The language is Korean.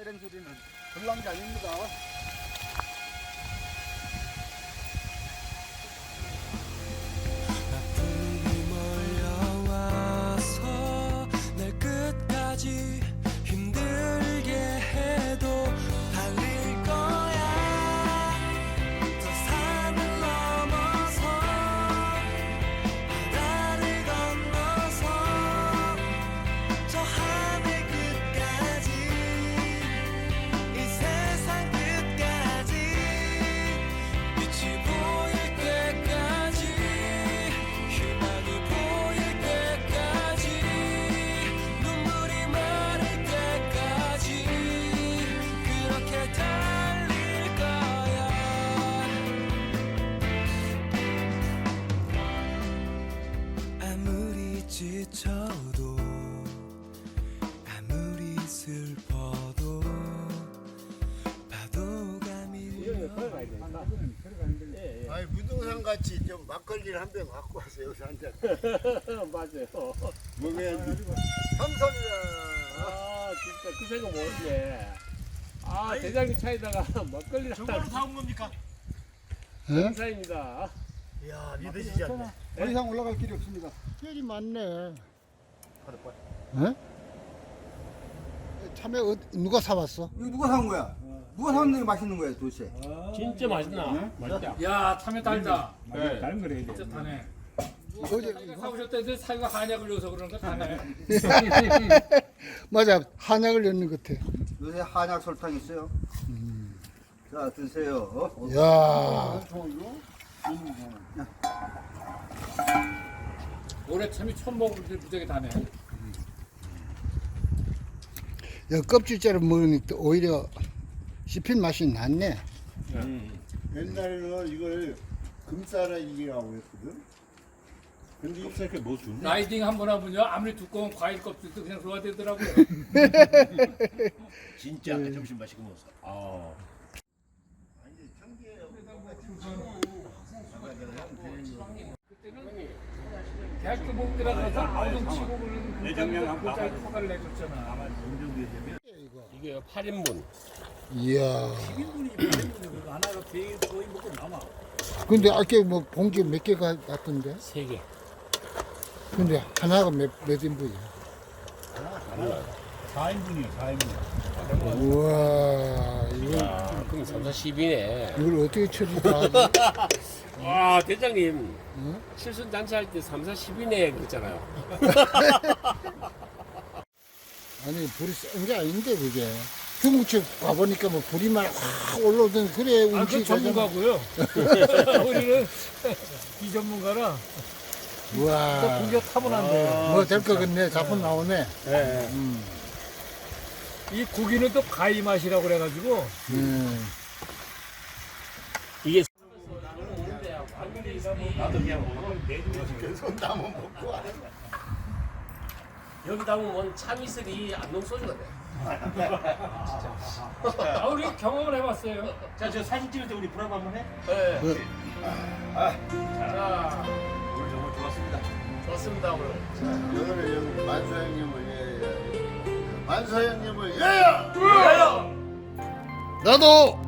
이런 소리는 불난 게 아닙니다. 지쳐도 아무리 슬퍼도 바도가 밀려 아니 무등산 같이 좀 막걸리를 한 병 갖고 와서 여기서 한잔 맞아요. 먹어야지 삼선이야 아 진짜 그 생각 못했네. 아 대장님 차에다가 막걸리 저걸로 한 다온 겁니까? 네? 네? 예? 사입니다. 이야 믿으시지 않네 더 이상 올라갈 길이 없습니다. 혈이 많네 참외 어, 누가 사왔어? 이거 누가 산 거야? 누가 샀는데 맛있는 거야 도대체? 진짜 맛있나? 맛있다. 야, 참외 달다. 네. 다른 거래. 진짜 다네. 어제 사오셨다는데 사유가 한약을 넣어서 그런가 다네. 맞아 한약을 넣는 것 같아. 요새 한약 설탕 있어요. 자 드세요. 어? 야 올해 참외 처음 먹을 무지하게 다네. 야, 껍질째로 먹으니까 오히려 씹힌 맛이 낫네. 옛날에는 이걸 금싸라기라고 했거든 근데 이뭐 주네? 라이딩 한 번 하면요 아무리 두꺼운 과일 껍질도 그냥 소화되더라고요. 진짜 아까 점심 맛있게 먹었어. 아. 대학교 못 들어가서 아우성 치고 그러는 고짜리 내줬잖아. 이게 8인분. 이야. 하나가 되게 거의 먹고 남아. 근데 아까 뭐 봉지 몇 개가 났던데? 3개. 근데 하나가 몇, 몇 인분이야? 4인분이요, 4인분. 우와, 아, 그럼 3, 4, 10이네. 이걸 어떻게 처리다 하지? 아 대장님 응? 칠순 잔치할 때 3, 4, 10이네 그랬잖아요. 아니, 불이 센 게 아닌데, 그게. 중국집 가보니까 뭐 불이만 확 올라오던 그래, 아, 그 운치 전문가고요. 우리는 비전문가라 우와. 공격 타고난데. 뭐될것 같네. 작품 나오네. 예. 음. 이 고기는 또 가위 맛이라고 그래가지고 음. 이게 나도 그냥 먹으면 손 담아 먹고 와 여기 담으면 참이슬이 안농소주가 돼. 아, 우리 경험을 해봤어요. 자, 저 사진 찍을 때 우리 불합 한번 해? 네. 그, 자 오늘 정말 좋았습니다. 좋습니다 오늘. 오늘 여기 만서 형님을 예예 만서 형님을 예야 나도!